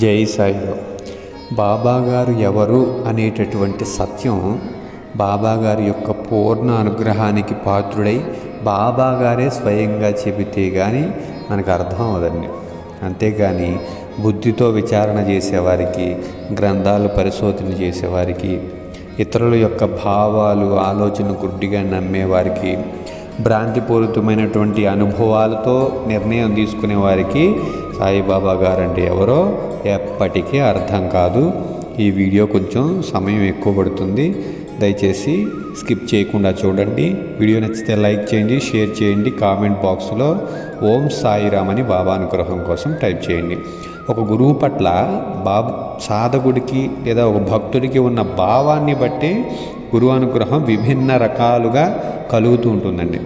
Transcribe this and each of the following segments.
జై సాయిరామ్. బాబాగారు ఎవరు అనేటటువంటి సత్యం బాబాగారి యొక్క పూర్ణ అనుగ్రహానికి పాత్రుడై బాబా గారే స్వయంగా చెబితే కానీ మనకు అర్థం అవదండి అంతేగాని బుద్ధితో విచారణ చేసేవారికి గ్రంథాలు పరిశోధన చేసేవారికి ఇతరుల యొక్క భావాలు ఆలోచన గుడ్డిగా నమ్మేవారికి భ్రాంతిపూరితమైనటువంటి అనుభవాలతో నిర్ణయం తీసుకునే వారికి సాయిబాబా గారంటే ఎవరో ఎప్పటికీ అర్థం కాదు. ఈ వీడియో కొంచెం సమయం ఎక్కువ పడుతుంది. దయచేసి స్కిప్ చేయకుండా చూడండి. వీడియో నచ్చితే లైక్ చేయండి షేర్ చేయండి. కామెంట్ బాక్స్లో ఓం సాయిరామ్ అని బాబా అనుగ్రహం కోసం టైప్ చేయండి. ఒక గురువు పట్ల బాబు సాధకుడికి లేదా ఒక భక్తుడికి ఉన్న భావాన్ని బట్టి గురువు అనుగ్రహం విభిన్న రకాలుగా కలుగుతూ ఉంటుందండి.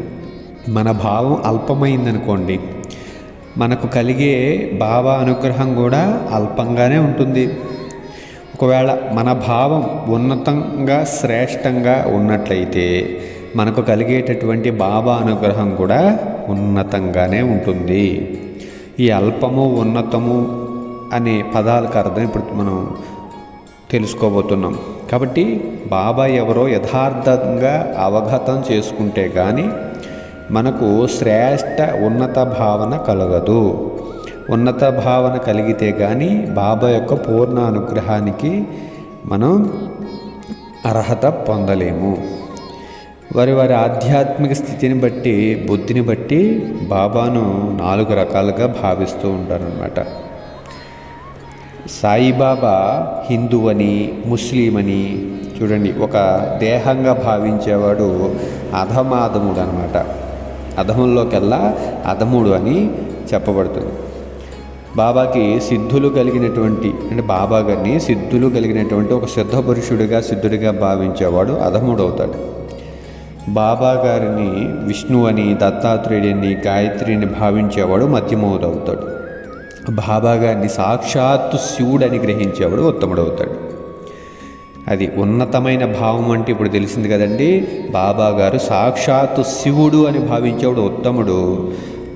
మన భావం అల్పమైందనుకోండి మనకు కలిగే భావ అనుగ్రహం కూడా అల్పంగానే ఉంటుంది. ఒకవేళ మన భావం ఉన్నతంగా శ్రేష్టంగా ఉన్నట్లయితే మనకు కలిగేటటువంటి బాబా అనుగ్రహం కూడా ఉన్నతంగానే ఉంటుంది. ఈ అల్పము ఉన్నతము అనే పదాలకు అర్థం ఇప్పుడు మనం తెలుసుకోబోతున్నాం. కాబట్టి బాబా ఎవరో యథార్థంగా అవగతం చేసుకుంటే కానీ మనకు శ్రేష్ట ఉన్నత భావన కలగదు. ఉన్నత భావన కలిగితే కానీ బాబా యొక్క పూర్ణ అనుగ్రహానికి మనం అర్హత పొందలేము. వారి వారి ఆధ్యాత్మిక స్థితిని బట్టి బుద్ధిని బట్టి బాబాను నాలుగు రకాలుగా భావిస్తూ ఉంటారనమాట సాయిబాబా హిందూ అని ముస్లిం అని చూడండి ఒక దేహంగా భావించేవాడు అధమాధముడు అనమాట అధమంలోకెల్లా అధముడు అని చెప్పబడుతుంది. బాబాకి సిద్ధులు కలిగినటువంటి అంటే బాబా గారిని సిద్ధులు కలిగినటువంటి ఒక సిద్ధ పురుషుడిగా సిద్ధుడిగా భావించేవాడు అధముడు అవుతాడు బాబా గారిని విష్ణు అని దత్తాత్రేయుడిని గాయత్రిని భావించేవాడు మధ్యమవుడు అవుతాడు బాబా సాక్షాత్తు శివుడని గ్రహించేవాడు ఉత్తముడవుతాడు. అది ఉన్నతమైన భావం అంటే ఇప్పుడు తెలిసింది కదండి బాబా గారు సాక్షాత్తు శివుడు అని భావించేవాడు ఉత్తముడు.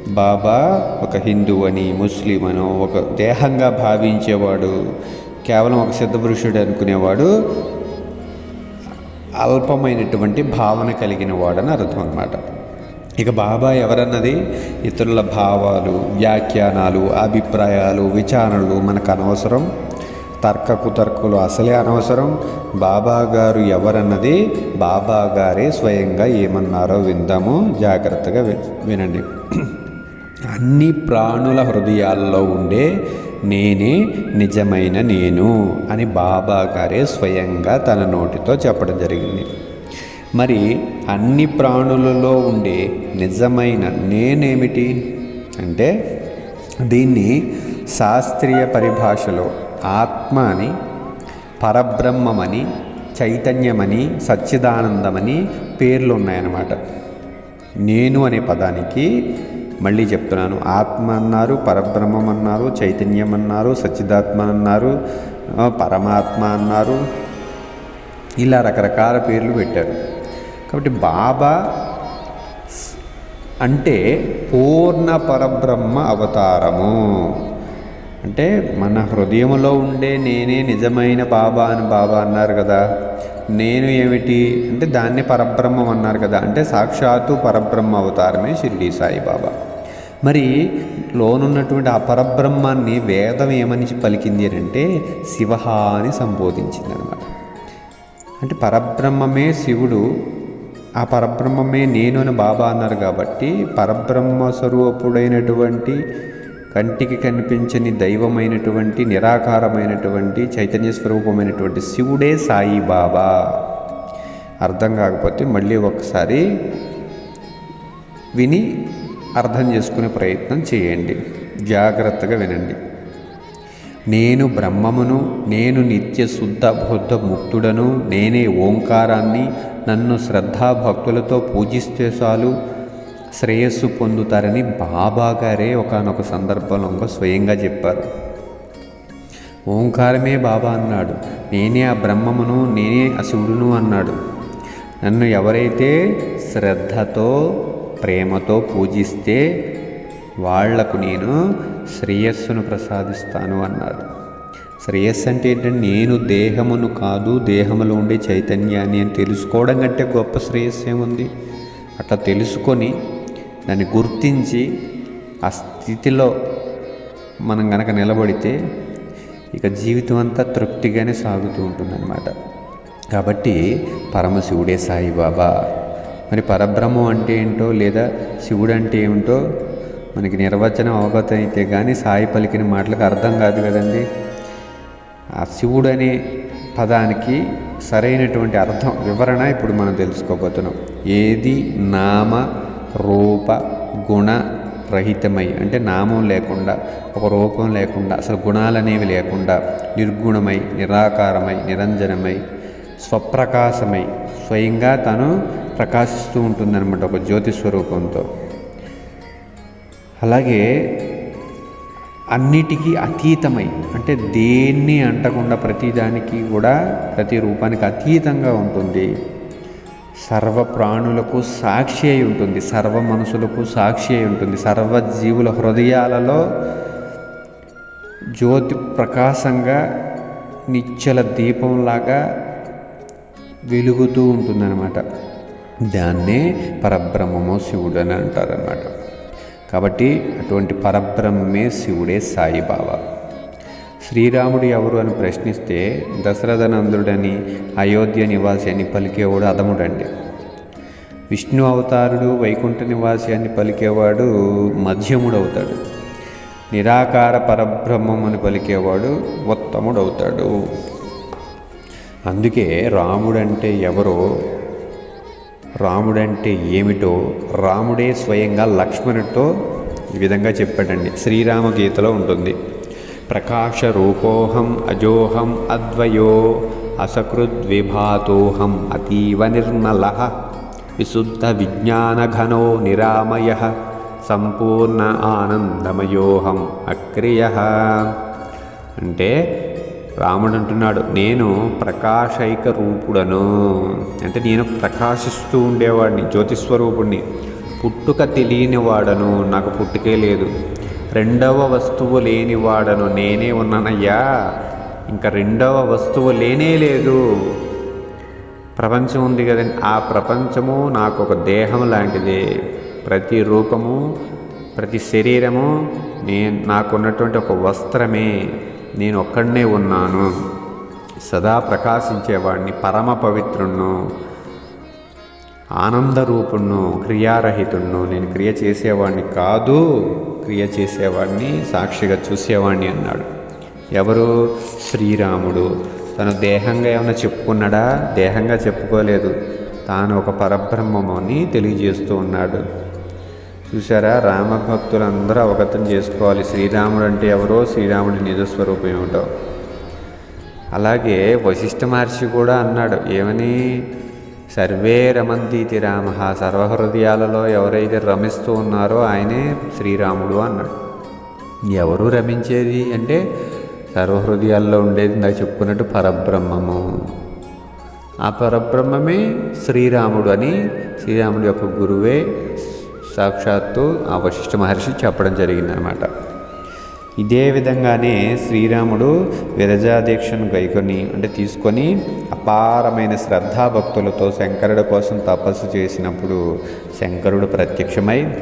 బాబా ఒక హిందూ అని ముస్లిం అని ఒక దేహంగా భావించేవాడు కేవలం ఒక సిద్ధపురుషుడు అనుకునేవాడు అల్పమైనటువంటి భావన కలిగిన వాడని అర్థం అనమాట ఇక బాబా ఎవరన్నది? ఇతరుల భావాలు వ్యాఖ్యానాలు అభిప్రాయాలు విచారణలు మనకు అనవసరం. తర్కకు కుతర్కులు అసలే అనవసరం. బాబా గారు ఎవరన్నది? బాబా గారే స్వయంగా ఏమన్నారో విందాము. జాగ్రత్తగా వినండి. అన్ని ప్రాణుల హృదయాల్లో ఉండే నేనే నిజమైన నేను అని బాబా గారే స్వయంగా తన నోటితో చెప్పడం జరిగింది. మరి అన్ని ప్రాణులలో ఉండే నిజమైన నేనేమిటి? అంటే దీన్ని శాస్త్రీయ పరిభాషలో ఆత్మ అని పరబ్రహ్మమని చైతన్యమని సచ్చిదానందమని పేర్లు ఉన్నాయన్నమాట. నేను అనే పదానికి మళ్ళీ చెప్తున్నాను. ఆత్మ అన్నారు పరబ్రహ్మం అన్నారు చైతన్యం అన్నారు సచ్చిదాత్మ అన్నారు పరమాత్మ అన్నారు. ఇలా రకరకాల పేర్లు పెట్టారు. కాబట్టి బాబా అంటే పూర్ణ పరబ్రహ్మ అవతారము. అంటే మన హృదయంలో ఉండే నేనే నిజమైన బాబా అని బాబా అన్నారు కదా. నేను ఏమిటి? అంటే దాన్ని పరబ్రహ్మం అన్నారు కదా. అంటే సాక్షాత్తు పరబ్రహ్మ అవతారమే షిరిడి సాయిబాబా మరి లోనున్నటువంటి ఆ పరబ్రహ్మాన్ని వేదం ఏమని పలికింది అంటే శివ అని సంబోధించింది అనమాట అంటే పరబ్రహ్మమే శివుడు ఆ పరబ్రహ్మమే నేను అని బాబా అన్నారు కాబట్టి పరబ్రహ్మ స్వరూపుడైనటువంటి కంటికి కనిపించని దైవమైనటువంటి నిరాకారమైనటువంటి చైతన్య స్వరూపమైనటువంటి శివుడే సాయి బాబా. అర్థం కాకపోతే మళ్ళీ ఒకసారి విని అర్థం చేసుకునే ప్రయత్నం చేయండి. జాగ్రత్తగా వినండి. నేను బ్రహ్మమును నేను నిత్య శుద్ధ బుద్ధ ముక్తుడను నేనే ఓంకారాన్ని నన్ను శ్రద్ధాభక్తులతో పూజిస్తే చాలు. శ్రేయస్సు పొందుతారని బాబా గారే ఒకనొక సందర్భంలో స్వయంగా చెప్పారు. ఓంకారమే బాబా అన్నాడు. నేనే ఆ బ్రహ్మమును నేనే ఆ శివుడును అన్నాడు. నన్ను ఎవరైతే శ్రద్ధతో ప్రేమతో పూజిస్తే వాళ్ళకు నేను శ్రేయస్సును ప్రసాదిస్తాను అన్నారు. శ్రేయస్సు అంటే ఏంటంటే నేను దేహమును కాదు దేహములో ఉండే చైతన్యాన్ని అని తెలుసుకోవడం కంటే గొప్ప శ్రేయస్సు ఏముంది? అట్లా తెలుసుకొని దాన్ని గుర్తించి ఆ స్థితిలో మనం గనక నిలబడితే ఇక జీవితం అంతా తృప్తిగానే సాగుతూ ఉంటుందన్నమాట. కాబట్టి పరమశివుడే సాయిబాబా. మరి పరబ్రహ్మం అంటే ఏంటో లేదా శివుడు అంటే ఏమిటో మనకి నిర్వచనం అవగతం అయితే కానీ సాయి పలికిన మాటలకు అర్థం కాదు కదండి. ఆ శివుడు అనే పదానికి సరైనటువంటి అర్థం వివరణ ఇప్పుడు మనం తెలుసుకోబోతున్నాం. ఏది నామ రూప గుణ రహితమై అంటే నామం లేకుండా ఒక రూపం లేకుండా అసలు గుణాలనేవి లేకుండా నిర్గుణమై నిరాకారమై నిరంజనమై స్వప్రకాశమై స్వయంగా తను ప్రకాశిస్తూ ఉంటుందన్నమాట ఒక జ్యోతి స్వరూపంతో అలాగే అన్నిటికీ అతీతమై అంటే దేన్ని అంటకుండా ప్రతిదానికి కూడా ప్రతి రూపానికి అతీతంగా ఉంటుంది. సర్వ ప్రాణులకు సాక్షి అయి ఉంటుంది సర్వ మనసులకు సాక్షి అయి ఉంటుంది సర్వ జీవుల హృదయాలలో జ్యోతి ప్రకాశంగా నిచ్చల దీపంలాగా వెలుగుతూ ఉంటుందన్నమాట. దాన్నే పరబ్రహ్మమో శివుడు అని అంటారన్నమాట. కాబట్టి అటువంటి పరబ్రహ్మే శివుడే సాయిబాబా. శ్రీరాముడు ఎవరు అని ప్రశ్నిస్తే దశరథనందుడని అయోధ్య నివాసి అని పలికేవాడు అదముడండి విష్ణు అవతారుడు వైకుంఠ నివాసి అని పలికేవాడు మధ్యముడు అవుతాడు నిరాకార పరబ్రహ్మం అని పలికేవాడు ఉత్తముడు అవుతాడు అందుకే రాముడంటే ఎవరో రాముడంటే ఏమిటో రాముడే స్వయంగా లక్ష్మణుడితో ఈ విధంగా చెప్పాడండి. శ్రీరామ గీతలో ఉంటుంది. ప్రకాశ రూపోహం అజోహం అద్వయో అసకృద్విభాతోహం అతీవ నిర్మల విశుద్ధ విజ్ఞానఘనో నిరామయ సంపూర్ణ ఆనందమయోహం అక్రియ. అంటే రాముడు అంటున్నాడు నేను ప్రకాశైక రూపుడను. అంటే నేను ప్రకాశిస్తూ ఉండేవాడిని జ్యోతిస్వరూపుణ్ణి. పుట్టుక తెలియని వాడను నాకు పుట్టుకే లేదు. రెండవ వస్తువు లేనివాడను నేనే ఉన్నానయ్యా. ఇంకా రెండవ వస్తువు లేనే లేదు. ప్రపంచం ఉంది కదండి ఆ ప్రపంచము నాకు ఒక దేహం లాంటిది. ప్రతి రూపము ప్రతి శరీరము నేను నాకున్నటువంటి ఒక వస్త్రమే. నేను ఒక్కడనే ఉన్నాను. సదా ప్రకాశించేవాడిని పరమ పవిత్రుణ్ణు ఆనందరూపుణ్ణు క్రియారహితుణ్ణు. నేను క్రియ చేసేవాడిని కాదు క్రియ చేసేవాడిని సాక్షిగా చూసేవాడిని అన్నాడు. ఎవరు? శ్రీరాముడు. తను దేహంగా ఏమైనా చెప్పుకున్నాడా? దేహంగా చెప్పుకోలేదు. తాను ఒక పరబ్రహ్మము అని తెలియజేస్తూ ఉన్నాడు. చూసారా రామభక్తులందరూ అవగతం చేసుకోవాలి. శ్రీరాముడు అంటే ఎవరో శ్రీరాముడి నిజస్వరూపం ఏమిటో. అలాగే వశిష్ఠ మహర్షి కూడా అన్నాడు ఏమని? సర్వే రమంతీతి రామ. సర్వహృదయాలలో ఎవరైతే రమిస్తూ ఉన్నారో ఆయనే శ్రీరాముడు అన్నాడు. ఎవరు రమించేది అంటే సర్వహృదయాల్లో ఉండేది నాకు చెప్పుకున్నట్టు పరబ్రహ్మము. ఆ పరబ్రహ్మమే శ్రీరాముడు అని శ్రీరాముడి యొక్క గురువే సాక్షాత్తు ఆ వశిష్ఠ మహర్షి చెప్పడం జరిగిందనమాట. ఇదే విధంగానే శ్రీరాముడు విరజాదీక్షను గైకొని అంటే తీసుకొని అపారమైన శ్రద్ధాభక్తులతో శంకరుడి కోసం తపస్సు చేసినప్పుడు శంకరుడు ప్రత్యక్షమై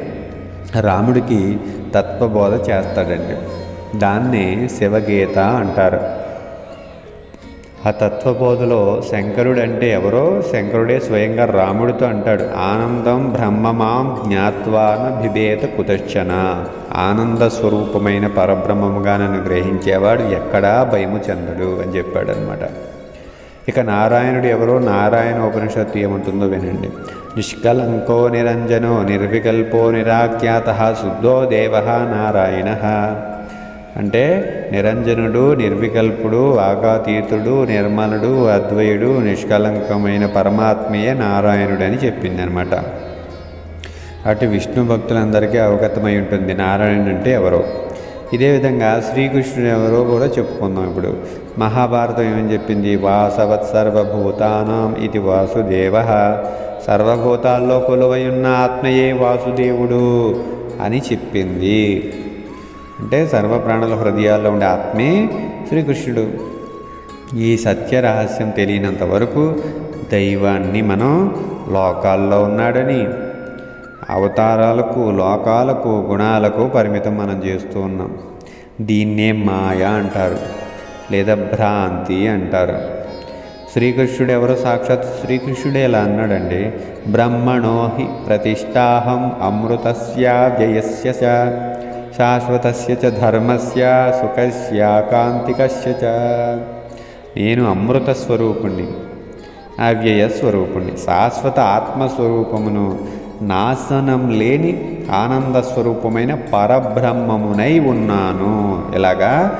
రాముడికి తత్వబోధ చేస్తాడండి. దాన్నే శివగీత అంటారు. ఆ తత్వబోధలో శంకరుడు అంటే ఎవరో శంకరుడే స్వయంగా రాముడితో అంటాడు ఆనందం బ్రహ్మమాం జ్ఞాత్వాన బిభేత కుతశ్చన. ఆనంద స్వరూపమైన పరబ్రహ్మముగా నన్ను గ్రహించేవాడు ఎక్కడా భయము చెందడు అని చెప్పాడు అనమాట ఇక నారాయణుడు ఎవరో నారాయణ ఉపనిషత్తు ఏమంటుందో వినండి. నిష్కలంకో నిరంజనో నిర్వికల్పో నిరాఖ్యాత శుద్ధో దేవ నారాయణ. అంటే నిరంజనుడు నిర్వికల్పుడు ఆగాతీతుడు నిర్మలుడు అద్వయుడు నిష్కలంకమైన పరమాత్మయే నారాయణుడు అని చెప్పింది అనమాట అటు విష్ణు భక్తులందరికీ అవగతమై ఉంటుంది నారాయణుడు అంటే ఎవరో. ఇదే విధంగా శ్రీకృష్ణుడు ఎవరో కూడా చెప్పుకుందాం ఇప్పుడు. మహాభారతం ఏమని చెప్పింది? వాసవత్ సర్వభూతానాం ఇది వాసుదేవ. సర్వభూతాల్లో కొలువై ఉన్న ఆత్మయే వాసుదేవుడు అని చెప్పింది. అంటే సర్వ ప్రాణుల హృదయాల్లో ఉండే ఆత్మే శ్రీకృష్ణుడు. ఈ సత్య రహస్యం తెలియనంత వరకు దైవాన్ని మనం లోకాల్లో ఉన్నాడని అవతారాలకు లోకాలకు గుణాలకు పరిమితం మనం చేస్తూ ఉన్నాం. దీన్నే మాయ అంటారు లేదా భ్రాంతి అంటారు. శ్రీకృష్ణుడు ఎవరో సాక్షాత్ శ్రీకృష్ణుడే ఎలా అన్నాడండి బ్రహ్మణోహి ప్రతిష్టాహం అమృతస్య వ్యయస్య చ శాశ్వతస్య చ ధర్మస్య సుఖస్య కాంతికస్య చ. నేను అమృత స్వరూపుణ్ణి అవ్యయ స్వరూపుణ్ణి శాశ్వత ఆత్మస్వరూపమును నాశనం లేని ఆనంద స్వరూపమైన పరబ్రహ్మమునై ఉన్నాను. ఇలాగా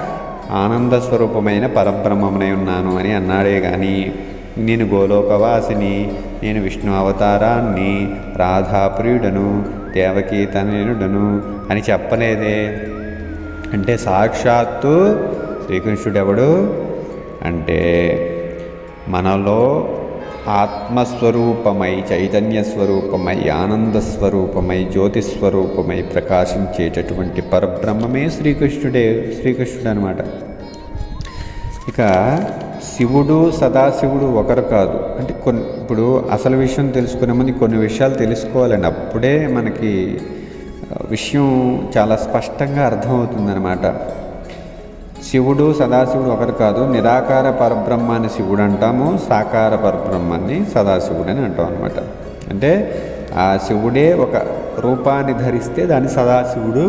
ఆనంద స్వరూపమైన పరబ్రహ్మమునై ఉన్నాను అని అన్నాడే కానీ నేను గోలోకవాసిని నేను విష్ణు అవతారాన్ని రాధాప్రియుడను దేవకి తనయుడను అని చెప్పలేదే. అంటే సాక్షాత్తు శ్రీకృష్ణుడెవడు? అంటే మనలో ఆత్మస్వరూపమై చైతన్య స్వరూపమై ఆనంద స్వరూపమై జ్యోతి స్వరూపమై ప్రకాశించేటటువంటి పరబ్రహ్మమే శ్రీకృష్ణుడే శ్రీకృష్ణుడు అనమాట ఇక శివుడు సదాశివుడు ఒకరు కాదు. అంటే కొన్ని ఇప్పుడు అసలు విషయం తెలుసుకునే ముందు కొన్ని విషయాలు తెలుసుకోవాలండి అప్పుడే మనకి విషయం చాలా స్పష్టంగా అర్థమవుతుందనమాట శివుడు సదాశివుడు ఒకరు కాదు నిరాకార పరబ్రహ్మాన్ని శివుడు అంటాము సాకార పరబ్రహ్మాన్ని సదాశివుడు అని అంటాం అనమాట అంటే ఆ శివుడే ఒక రూపాన్ని ధరిస్తే దాన్ని సదాశివుడు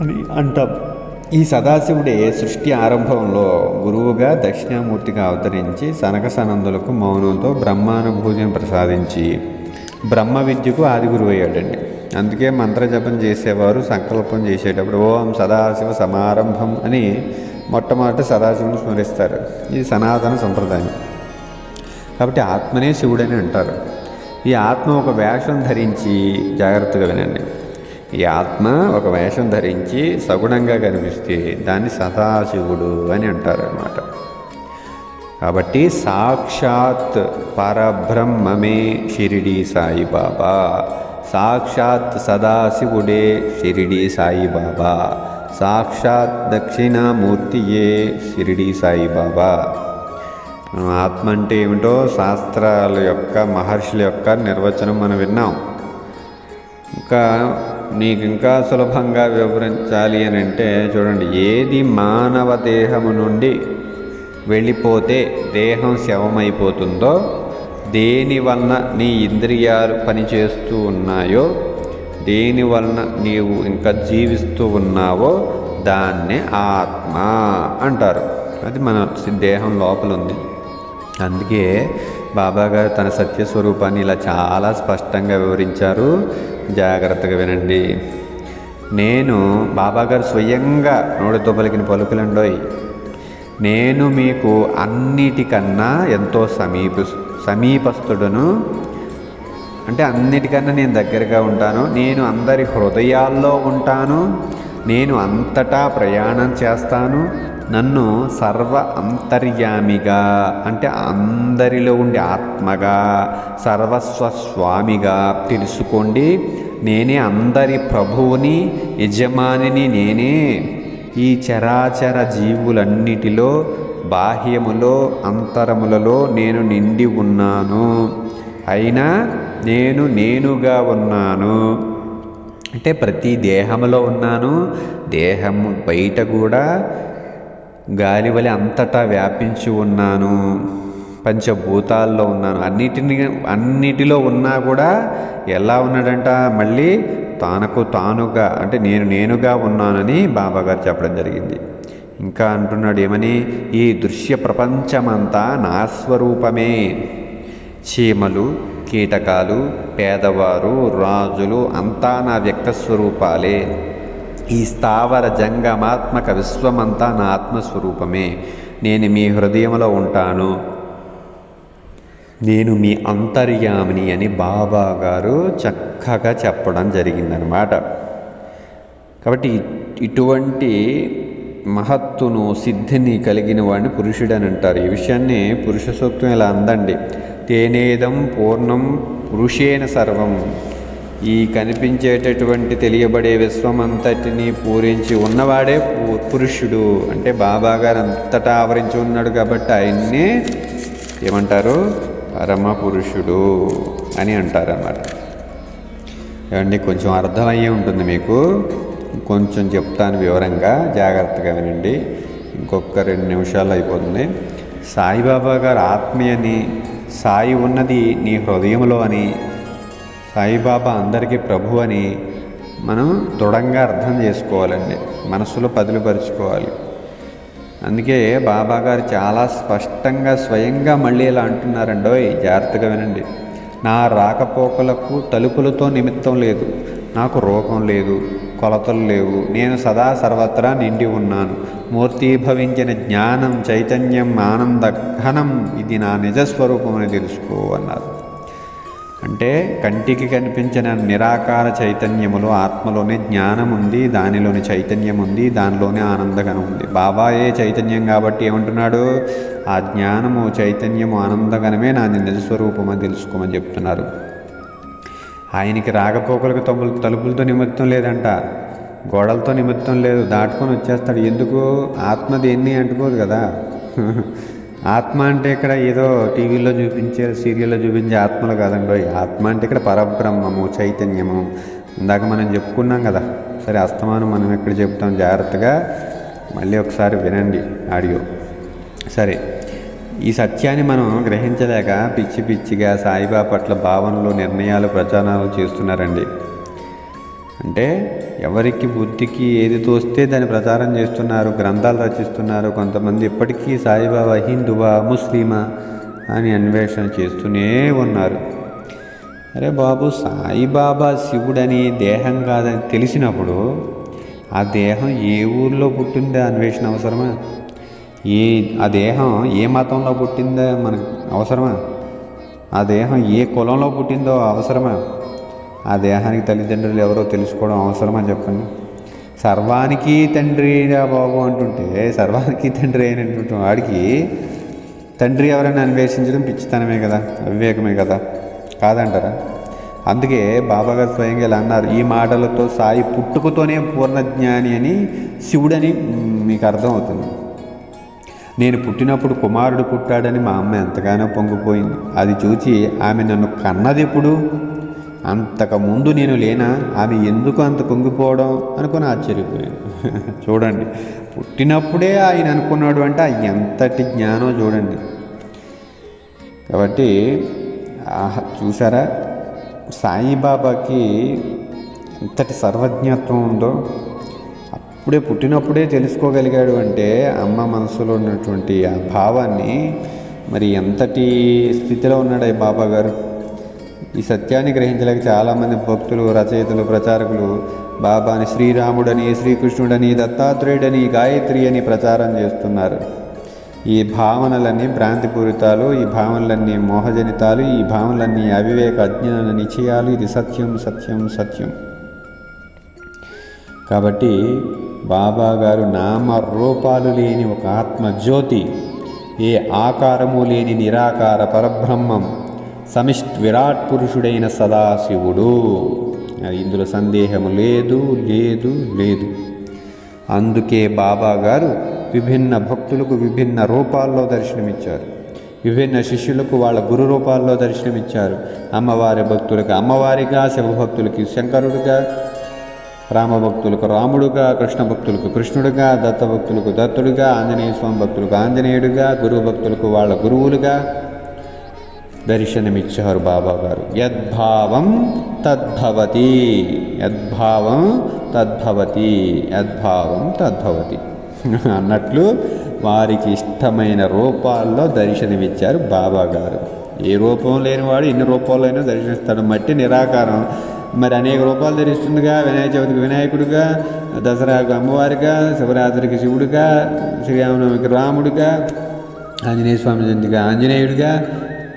అని అంటాం. ఈ సదాశివుడే సృష్టి ఆరంభంలో గురువుగా దక్షిణామూర్తిగా అవతరించి సనక సనందులకు మౌనంతో బ్రహ్మానుభూతిని ప్రసాదించి బ్రహ్మ విద్యకు ఆది గురువు అయ్యాడండి అందుకే మంత్రజపం చేసేవారు సంకల్పం చేసేటప్పుడు ఓం సదాశివ సమారంభం అని మొట్టమొదటి సదాశివుని స్మరిస్తారు. ఇది సనాతన సంప్రదాయం. కాబట్టి ఆత్మనే శివుడని అంటారు. ఈ ఆత్మ ఒక వేషం ధరించి జాగ్రత్తగా వినండి. ఈ ఆత్మ ఒక వేషం ధరించి సగుణంగా కనిపిస్తే దాన్ని సదాశివుడు అని అంటారు అన్నమాట కాబట్టి సాక్షాత్ పరబ్రహ్మమే షిరిడి సాయిబాబా. సాక్షాత్ సదాశివుడే షిరిడి సాయిబాబా. సాక్షాత్ దక్షిణామూర్తియే షిరిడి సాయిబాబా. ఆత్మ అంటే ఏమిటో శాస్త్రాల యొక్క మహర్షుల యొక్క నిర్వచనం మనం విన్నాం. ఇంకా నీకు ఇంకా సులభంగా వివరించాలి అని అంటే చూడండి ఏది మానవ దేహము నుండి వెళ్ళిపోతే దేహం శవమైపోతుందో దేనివలన నీ ఇంద్రియాలు పనిచేస్తూ ఉన్నాయో దేని వలన నీవు ఇంకా జీవిస్తూ ఉన్నావో దాన్నే ఆత్మ అంటారు. అది మన దేహం లోపల ఉంది అందుకే బాబాగారు తన సత్యస్వరూపాన్ని ఇలా చాలా స్పష్టంగా వివరించారు. జాగ్రత్తగా వినండి. నేను బాబాగారు స్వయంగా నోటితో పలికిన పలుకులండోయ్. నేను మీకు అన్నిటికన్నా ఎంతో సమీప సమీపస్థుడును. అంటే అన్నిటికన్నా నేను దగ్గరగా ఉంటాను. నేను అందరి హృదయాల్లో ఉంటాను. నేను అంతటా ప్రయాణం చేస్తాను. నన్ను సర్వ అంతర్యామిగా అంటే అందరిలో ఉండే ఆత్మగా సర్వస్వ స్వామిగా తెలుసుకోండి. నేనే అందరి ప్రభువుని యజమానిని నేనే. ఈ చరాచర జీవులన్నిటిలో బాహ్యములో అంతరములలో నేను నిండి ఉన్నాను. అయినా నేను నేనుగా ఉన్నాను. అంటే ప్రతి దేహంలో ఉన్నాను. దేహం బయట కూడా గాలివలి అంతటా వ్యాపించి ఉన్నాను పంచభూతాల్లో ఉన్నాను. అన్నిటిని అన్నిటిలో ఉన్నా కూడా ఎలా ఉన్నాడంట? మళ్ళీ తానకు తానుగా అంటే నేను నేనుగా ఉన్నానని బాబాగారు చెప్పడం జరిగింది. ఇంకా అంటున్నాడు ఏమని? ఈ దృశ్య ప్రపంచమంతా నా స్వరూపమే. చీమలు కీటకాలు పేదవారు రాజులు అంతా నా వ్యక్త స్వరూపాలే ఈ స్థావర జంగమాత్మక విశ్వమంతా నా ఆత్మస్వరూపమే. నేను మీ హృదయంలో ఉంటాను. నేను మీ అంతర్యామిని అని బాబా గారు చక్కగా చెప్పడం జరిగిందనమాట కాబట్టి ఇటువంటి మహత్తును సిద్ధిని కలిగిన వాడిని పురుషుడని అంటారు ఈ విషయాన్ని పురుష సూక్తం ఇలా అందండి. తేనేదం పూర్ణం పురుషేణ సర్వం. ఈ కనిపించేటటువంటి తెలియబడే విశ్వమంతటిని పూరించి ఉన్నవాడే పు- పురుషుడు. అంటే బాబా గారు అంతటా ఆవరించి ఉన్నాడు కాబట్టి ఆయన్నే ఏమంటారు? పరమ పురుషుడు అని అంటారన్నమాట. ఏమండి కొంచెం అర్థమయ్యే ఉంటుంది మీకు. కొంచెం చెప్తాను వివరంగా జాగ్రత్తగా వినండి. ఇంకొక రెండు నిమిషాలు అయిపోతుంది. సాయిబాబా గారు ఆత్మీయని సాయి ఉన్నది నీ హృదయంలో అని సాయిబాబా అందరికీ ప్రభు అని మనం దృఢంగా అర్థం చేసుకోవాలండి. మనసులో పదిలిపరుచుకోవాలి అందుకే బాబా గారు చాలా స్పష్టంగా స్వయంగా మళ్ళీ ఇలా అంటున్నారండో. జాగ్రత్తగా వినండి. నా రాకపోకలకు తలుపులతో నిమిత్తం లేదు. నాకు రోగం లేదు కొలతలు లేవు. నేను సదా సర్వత్రా నిండి ఉన్నాను. మూర్తీభవించిన జ్ఞానం చైతన్యం ఆనంద ఘనం ఇది నా నిజస్వరూపం అని తెలుసుకో అన్నారు. అంటే కంటికి కనిపించిన నిరాకార చైతన్యములో ఆత్మలోనే జ్ఞానం ఉంది దానిలోని చైతన్యం ఉంది దానిలోనే ఆనందగనం ఉంది. బాబాయే చైతన్యం కాబట్టి ఏమంటున్నాడు? ఆ జ్ఞానము చైతన్యము ఆనందగనమే నా నిజస్వరూపం అని తెలుసుకోమని చెప్తున్నారు. ఆయనకి రాకపోకలకు తలుపులు తలుపులతో నిమిత్తం లేదంట. గోడలతో నిమిత్తం లేదు. దాటుకొని వచ్చేస్తాడు. ఎందుకు? ఆత్మ దేన్ని అంటుకోదు కదా. ఆత్మ అంటే ఇక్కడ ఏదో టీవీలో చూపించే సీరియల్లో చూపించే ఆత్మలు కాదండి ఆత్మ అంటే ఇక్కడ పరబ్రహ్మము చైతన్యము. ఇందాక మనం చెప్పుకున్నాం కదా సరే అస్తమానం మనం ఎక్కడ చెప్తాం? జాగ్రత్తగా మళ్ళీ ఒకసారి వినండి ఆడియో. సరే ఈ సత్యాన్ని మనం గ్రహించలేక పిచ్చి పిచ్చిగా సాయిబాబా పట్ల భావనలు నిర్ణయాలు ప్రచారాలు చేస్తున్నారండి. అంటే ఎవరికి బుద్ధికి ఏది తోస్తే దాన్ని ప్రచారం చేస్తున్నారు గ్రంథాలు రచిస్తున్నారు కొంతమంది ఇప్పటికీ సాయిబాబా హిందువా ముస్లిమా అని అన్వేషణ చేస్తూనే ఉన్నారు. అరే బాబు సాయిబాబా శివుడని దేహం కాదని తెలిసినప్పుడు ఆ దేహం ఏ ఊర్లో పుట్టిందో అన్వేషణ అవసరమా? ఏ ఆ దేహం ఏ మతంలో పుట్టిందో మనకు అవసరమా? ఆ దేహం ఏ కులంలో పుట్టిందో అవసరమా? ఆ దేహానికి తల్లిదండ్రులు ఎవరో తెలుసుకోవడం అవసరమని చెప్పండి? సర్వానికి తండ్రి బాబు అంటుంటే సర్వానికి తండ్రి అయినటువంటి వాడికి తండ్రి ఎవరైనా అన్వేషించడం పిచ్చితనమే కదా అవివేకమే కదా కాదంటారా? అందుకే బాబా గారు స్వయంగా ఇలా అన్నారు ఈ మాటలతో సాయి పుట్టుకతోనే పూర్ణజ్ఞాని అని శివుడని మీకు అర్థమవుతుంది. నేను పుట్టినప్పుడు కుమారుడు పుట్టాడని మా అమ్మ ఎంతగానో పొంగిపోయింది. అది చూచి ఆమె నన్ను కన్నది ఎప్పుడు? అంతకుముందు నేను లేనా? ఆమె ఎందుకు అంత కుంగిపోవడం? అనుకుని ఆశ్చర్యపోయాను. చూడండి పుట్టినప్పుడే ఆయన అనుకున్నాడు అంటే ఎంతటి జ్ఞానం చూడండి. కాబట్టి ఆహా, చూసారా? సాయిబాబాకి ఎంతటి సర్వజ్ఞత్వం ఉందో అప్పుడే పుట్టినప్పుడే తెలుసుకోగలిగాడు అంటే అమ్మ మనసులో ఉన్నటువంటి ఆ భావాన్ని మరి ఎంతటి స్థితిలో ఉన్నాడు ఈ బాబా గారు ఈ సత్యాన్ని గ్రహించలేక చాలామంది భక్తులు రచయితలు ప్రచారకులు బాబాని శ్రీరాముడని శ్రీకృష్ణుడని దత్తాత్రేయుడని గాయత్రి అని ప్రచారం చేస్తున్నారు. ఈ భావనలన్నీ భ్రాంతిపూరితాలు ఈ భావనలన్నీ మోహజనితాలు ఈ భావనలన్నీ అవివేక అజ్ఞాన నిశ్చయాలు. ఇది సత్యం సత్యం సత్యం. కాబట్టి బాబా గారు నామ రూపాలు లేని ఒక ఆత్మజ్యోతి ఏ ఆకారము లేని నిరాకార పరబ్రహ్మం. సమిష్ట్ విరాట్ పురుషుడైన సదాశివుడు. ఇందులో సందేహము లేదు లేదు లేదు. అందుకే బాబా గారు విభిన్న భక్తులకు విభిన్న రూపాల్లో దర్శనమిచ్చారు. విభిన్న శిష్యులకు వాళ్ళ గురు రూపాల్లో దర్శనమిచ్చారు. అమ్మవారి భక్తులకు అమ్మవారిగా శివభక్తులకి శంకరుడిగా రామభక్తులకు రాముడుగా కృష్ణ భక్తులకు కృష్ణుడుగా దత్త భక్తులకు దత్తుడుగా ఆంజనేయ స్వామి భక్తులకు ఆంజనేయుడుగా గురువు భక్తులకు వాళ్ళ గురువులుగా దర్శనమిచ్చారు బాబా గారు యద్భావం తద్భవతి యద్భావం తద్భవతి యద్భావం తద్భవతి. అన్నట్లు వారికి ఇష్టమైన రూపాల్లో దర్శనమిచ్చారు బాబా గారు ఏ రూపం లేనివాడు ఎన్ని రూపాలైనా దర్శనిస్తాడు మట్టి నిరాకారం. మరి అనేక రూపాలు ధరిస్తుందిగా వినాయక చవితికి వినాయకుడిగా దసరాకు అమ్మవారిగా శివరాత్రికి శివుడిగా శ్రీరామనవమికి రాముడిగా ఆంజనేయ స్వామి జయంతిగా ఆంజనేయుడిగా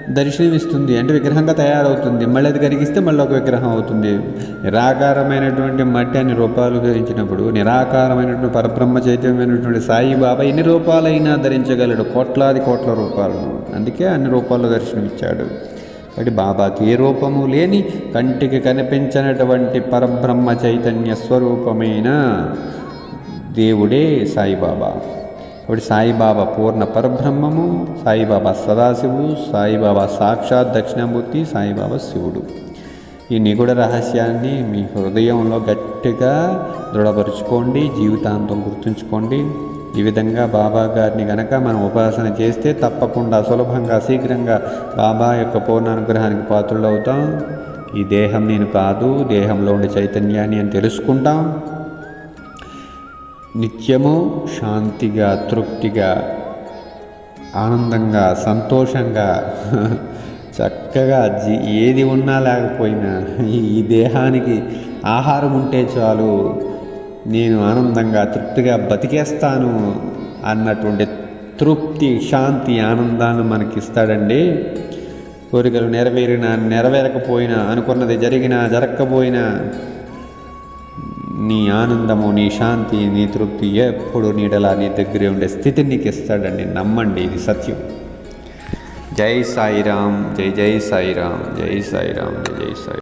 దర్శనమిస్తుంది. అంటే విగ్రహంగా తయారవుతుంది. మళ్ళీ అది కరిగిస్తే మళ్ళీ ఒక విగ్రహం అవుతుంది. నిరాకారమైనటువంటి మట్టి అన్ని రూపాలు ధరించినప్పుడు నిరాకారమైనటువంటి పరబ్రహ్మ చైతన్యమైనటువంటి సాయిబాబా ఎన్ని రూపాలైనా ధరించగలడు? కోట్లాది కోట్ల రూపాలను అందుకే అన్ని రూపాల్లో దర్శనమిచ్చాడు. కాబట్టి బాబాకి ఏ రూపము లేని కంటికి కనిపించినటువంటి పరబ్రహ్మ చైతన్య స్వరూపమైన దేవుడే సాయిబాబా. ఒకటి సాయిబాబా పూర్ణ పరబ్రహ్మము సాయిబాబా సదాశివుడు సాయిబాబా సాక్షాత్ దక్షిణామూర్తి సాయిబాబా శివుడు. ఈ నిగుడ రహస్యాన్ని మీ హృదయంలో గట్టిగా దృఢపరుచుకోండి జీవితాంతం గుర్తుంచుకోండి. ఈ విధంగా బాబా గారిని గనక మనం ఉపాసన చేస్తే తప్పకుండా సులభంగా శీఘ్రంగా బాబా యొక్క పూర్ణ అనుగ్రహానికి పాత్రలు అవుతాం ఈ దేహం నేను కాదు దేహంలో ఉండే చైతన్యాన్ని అని తెలుసుకుంటాం. నిత్యము శాంతిగా తృప్తిగా ఆనందంగా సంతోషంగా చక్కగా జీ ఏది ఉన్నా లేకపోయినా ఈ దేహానికి ఆహారం ఉంటే చాలు నేను ఆనందంగా తృప్తిగా బతికేస్తాను అన్నటువంటి తృప్తి శాంతి ఆనందాన్ని మనకిస్తాడండి. కోరికలు నెరవేరినా నెరవేరకపోయినా అనుకున్నది జరిగినా జరగకపోయినా నీ ఆనందము నీ శాంతి నీ తృప్తి ఎప్పుడు నీడలా నీ దగ్గరే ఉండే స్థితిని నీకు ఇస్తాడండి నమ్మండి ఇది సత్యం. జై సాయిరామ్ జై జై సాయిరామ్ జై సాయిరామ్ జై జై సాయి